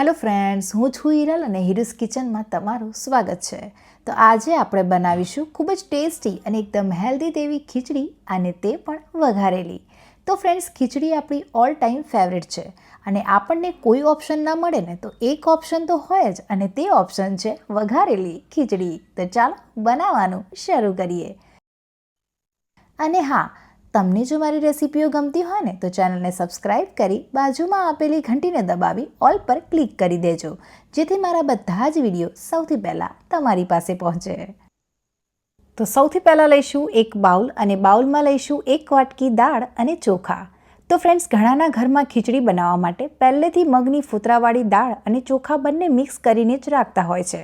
Hello friends હું છું હિરલ અને હિરુસ કિચનમાં તમારું સ્વાગત છે. તો આજે આપણે બનાવીશું ખૂબ જ ટેસ્ટી અને એકદમ હેલ્ધી તેવી ખીચડી અને તે પણ વઘારેલી. તો ફ્રેન્ડ્સ ખીચડી આપણી ઓલ ટાઈમ ફેવરેટ છે અને આપણને કોઈ ઓપ્શન ના મળે ને તો એક ઓપ્શન તો હોય જ અને તે ઓપ્શન છે વઘારેલી ખીચડી. તો ચાલો બનાવવાનું શરૂ કરીએ. અને હા તમને જો મારી રેસિપીઓ ગમતી હોય ને, તો ચેનલને સબસ્ક્રાઇબ કરી બાજુમાં આપેલી ઘંટીને દબાવી ઓલ પર ક્લિક કરી દેજો. જેથી મારા બધા જ વીડિયો સૌથી પહેલાં તમારી પાસે પહોંચે. તો સૌથી પહેલાં લઈશું એક બાઉલ અને બાઉલમાં લઈશું એક વાટકી દાળ અને ચોખા. તો ફ્રેન્ડ્સ, ઘણાના ઘરમાં ખીચડી બનાવવા માટે પહેલેથી મગની ફૂતરાવાળી દાળ અને ચોખા બંને મિક્સ કરીને જ રાખતા હોય છે.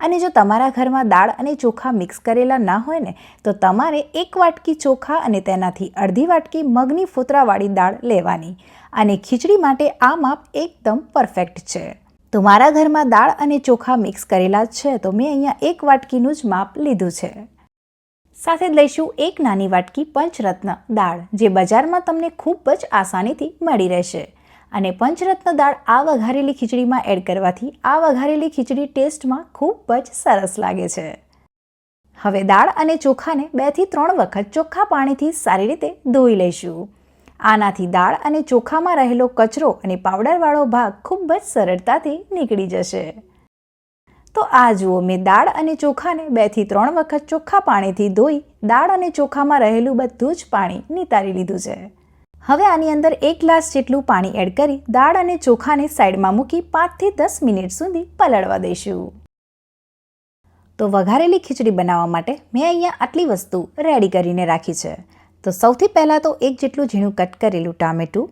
અને જો તમારા ઘરમાં દાળ અને ચોખા મિક્સ કરેલા ના હોય ને, તો તમારે એક વાટકી ચોખા અને તેનાથી અડધી વાટકી મગની ફૂતરાવાળી દાળ લેવાની. અને ખીચડી માટે આ માપ એકદમ પરફેક્ટ છે. તો મારા ઘરમાં દાળ અને ચોખા મિક્સ કરેલા જ છે, તો મેં અહીંયા એક વાટકીનું જ માપ લીધું છે. સાથે જ લઈશું એક નાની વાટકી પંચરત્ન દાળ, જે બજારમાં તમને ખૂબ જ આસાનીથી મળી રહેશે. અને પંચરત્ન દાળ આ વઘારેલી ખીચડીમાં એડ કરવાથી આ વઘારેલી ખીચડી ટેસ્ટમાં ખૂબ જ સરસ લાગે છે. હવે દાળ અને ચોખાને બેથી ત્રણ વખત ચોખ્ખા પાણીથી સારી રીતે ધોઈ લઈશું. આનાથી દાળ અને ચોખામાં રહેલો કચરો અને પાવડરવાળો ભાગ ખૂબ જ સરળતાથી નીકળી જશે. તો આ જુઓ મેં દાળ અને ચોખાને બેથી ત્રણ વખત ચોખ્ખા પાણીથી ધોઈ દાળ અને ચોખામાં રહેલું બધું જ પાણી નિતારી લીધું છે. હવે આની અંદર એક ગ્લાસ જેટલું પાણી એડ કરી દાળ અને ચોખાને સાઈડમાં મૂકી પાંચથી દસ મિનિટ સુધી પલળવા દઈશું. તો વઘારેલી ખીચડી બનાવવા માટે મેં અહીંયા આટલી વસ્તુ રેડી કરીને રાખી છે. તો સૌથી પહેલાં તો એક જેટલું ઝીણું કટ કરેલું ટામેટું,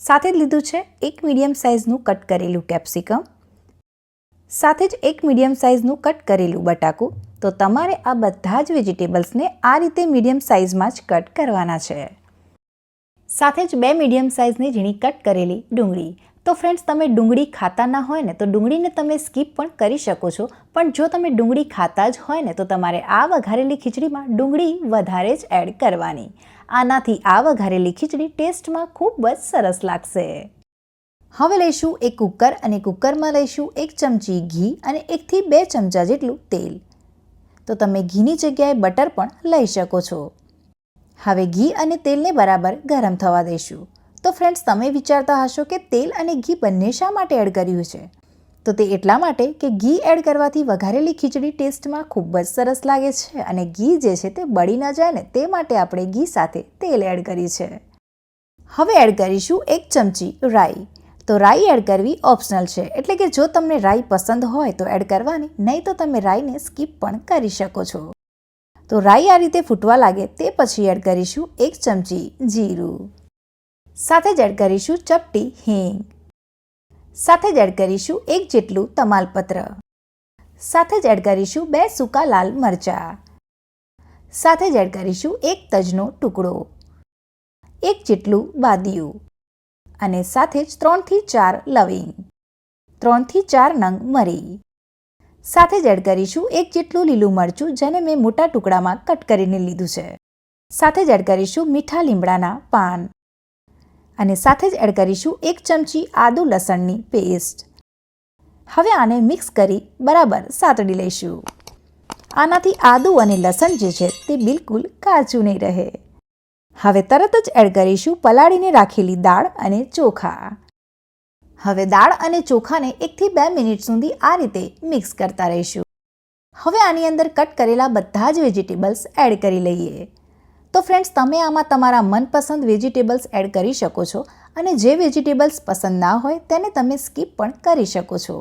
સાથે જ લીધું છે એક મીડિયમ સાઇઝનું કટ કરેલું કેપ્સિકમ સાથે જ એક મીડિયમ સાઇઝનું કટ કરેલું બટાકું. તો તમારે આ બધા જ વેજીટેબલ્સને આ રીતે મીડિયમ સાઇઝમાં જ કટ કરવાના છે. સાથે જ બે મીડિયમ સાઇઝની ઝીણી કટ કરેલી ડુંગળી. તો ફ્રેન્ડ્સ તમે ડુંગળી ખાતા ના હોય ને, તો ડુંગળીને તમે સ્કીપ પણ કરી શકો છો. પણ જો તમે ડુંગળી ખાતા જ હોય ને, તો તમારે આ વઘારેલી ખીચડીમાં ડુંગળી વધારે જ એડ કરવાની. આનાથી આ વઘારેલી ખીચડી ટેસ્ટમાં ખૂબ જ સરસ લાગશે. હવે લઈશું એક કુકર અને કુકરમાં લઈશું એક ચમચી ઘી અને એકથી બે ચમચા જેટલું તેલ. તો તમે ઘીની જગ્યાએ બટર પણ લઈ શકો છો. હવે ઘી અને તેલને બરાબર ગરમ થવા દઈશું તો ફ્રેન્ડ્સ તમે વિચારતા હશો કે તેલ અને ઘી બંને શા માટે એડ કર્યું છે? તો તે એટલા માટે કે ઘી એડ કરવાથી વઘારેલી ખીચડી ટેસ્ટમાં ખૂબ જ સરસ લાગે છે અને ઘી જે છે તે બળી ન જાય ને તે માટે આપણે ઘી સાથે તેલ એડ કરી છે. હવે એડ કરીશું એક ચમચી રાઈ. તો રાઈ એડ કરવી ઓપ્શનલ છે. એટલે કે જો તમને રાઈ પસંદ હોય તો એડ કરવાની, નહીં તો તમે રાઈને સ્કીપ પણ કરી શકો છો. તો રાઈ આ રીતે ફૂટવા લાગે તે પછી એડ કરીશું એક ચમચી જીરું. સાથે જ એડ કરીશું ચપટી હિંગ. સાથે જ એડ કરીશું એક જેટલું તમાલપત્ર. સાથે જ એડ કરીશું બે સૂકા લાલ મરચાં. સાથે જ એડ કરીશું એક તજનો ટુકડો. એક જેટલું બાદિયું. અને સાથે જ ત્રણથી ચાર લવિંગ. ત્રણથી ચાર નંગ મરી. સાથે જ એડ કરીશું એક જેટલું લીલું મરચું, જેને મેં મોટા ટુકડામાં કટ કરીને લીધું છે. સાથે જ એડ કરીશું મીઠા લીમડાના પાન. અને સાથે જ એડ કરીશું એક ચમચી આદુ લસણની પેસ્ટ. હવે આને મિક્સ કરી બરાબર સાતડી લઈશું. આનાથી આદુ અને લસણ જે છે તે બિલકુલ કાચું નહીં રહે. હવે તરત જ એડ કરીશું પલાળીને રાખેલી દાળ અને ચોખા. હવે દાળ અને ચોખાને એકથી બે મિનિટ સુધી આ રીતે મિક્સ કરતા રહીશું. હવે આની અંદર કટ કરેલા બધા જ વેજીટેબલ્સ એડ કરી લઈએ. તો ફ્રેન્ડ્સ, તમે આમાં તમારા મનપસંદ વેજીટેબલ્સ એડ કરી શકો છો અને જે વેજીટેબલ્સ પસંદ ના હોય તેને તમે સ્કીપ પણ કરી શકો છો.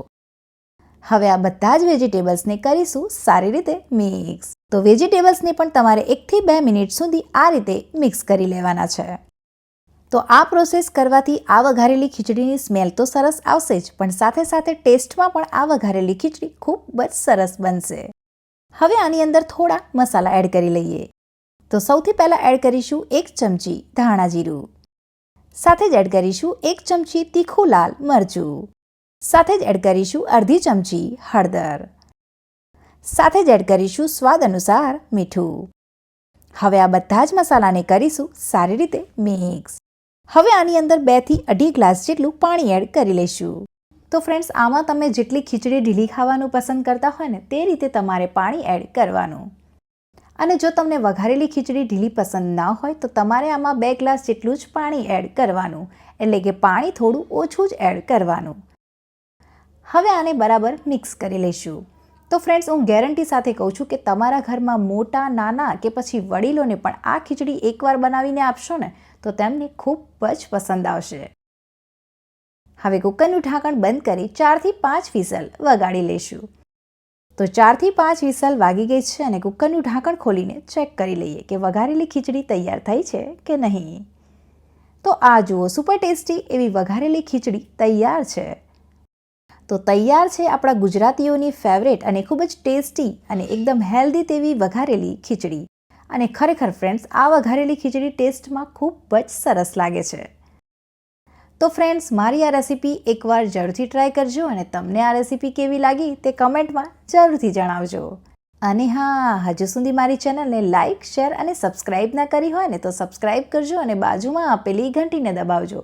હવે આ બધા જ વેજીટેબલ્સને કરીશું સારી રીતે મિક્સ. તો વેજીટેબલ્સને પણ તમારે એકથી બે મિનિટ સુધી આ રીતે મિક્સ કરી લેવાના છે. તો આ પ્રોસેસ કરવાથી આ વઘારેલી ખીચડીની સ્મેલ તો સરસ આવશે જ, પણ સાથે સાથે ટેસ્ટમાં પણ આ વઘારેલી ખીચડી ખૂબ જ સરસ બનશે. હવે આની અંદર થોડા મસાલા એડ કરી લઈએ. તો સૌથી પહેલાં એડ કરીશું એક ચમચી ધાણા જીરું. સાથે જ એડ કરીશું એક ચમચી તીખું લાલ મરચું. સાથે જ એડ કરીશું અડધી ચમચી હળદર. સાથે જ એડ કરીશું સ્વાદ અનુસાર મીઠું. હવે આ બધા જ મસાલાને કરીશું સારી રીતે મિક્સ. હવે આની અંદર બેથી અઢી ગ્લાસ જેટલું પાણી એડ કરી લઈશું. તો ફ્રેન્ડ્સ આમાં તમે જેટલી ખીચડી ઢીલી ખાવાનું પસંદ કરતા હોય ને તે રીતે તમારે પાણી એડ કરવાનું. અને જો તમને વઘારેલી ખીચડી ઢીલી પસંદ ના હોય તો તમારે આમાં બે ગ્લાસ જેટલું જ પાણી એડ કરવાનું. એટલે કે પાણી થોડું ઓછું જ એડ કરવાનું. હવે આને બરાબર મિક્સ કરી લઈશું. તો ફ્રેન્ડ્સ હું ગેરંટી સાથે કહું છું કે તમારા ઘરમાં મોટા, નાના કે પછી વડીલોને પણ આ ખીચડી એકવાર બનાવીને આપશો ને, તો તેમને ખૂબ જ પસંદ આવશે. હવે કુકરનું ઢાંકણ બંધ કરી ચારથી પાંચ વિસલ વગાડી લઈશું. તો ચારથી પાંચ વિસલ વાગી ગઈ છે અને કુકરનું ઢાંકણ ખોલીને ચેક કરી લઈએ કે વઘારેલી ખીચડી તૈયાર થઈ છે કે નહીં. તો આ જુઓ સુપર ટેસ્ટી એવી વઘારેલી ખીચડી તૈયાર છે. તો તૈયાર છે આપણા ગુજરાતીઓની ફેવરેટ અને ખૂબ જ ટેસ્ટી અને એકદમ હેલ્ધી તેવી વઘારેલી ખીચડી. અને ખરેખર ફ્રેન્ડ્સ આ વઘારેલી ખીચડી ટેસ્ટમાં ખૂબ જ સરસ લાગે છે. તો ફ્રેન્ડ્સ મારી આ રેસીપી એકવાર જરૂરથી ટ્રાય કરજો અને તમને આ રેસીપી કેવી લાગી તે કમેન્ટમાં જરૂરથી જણાવજો. અને હા, હજુ સુધી મારી ચેનલને લાઇક શેર અને સબસ્ક્રાઇબ ના કરી હોય ને તો સબસ્ક્રાઇબ કરજો અને બાજુમાં આપેલી ઘંટીને દબાવજો.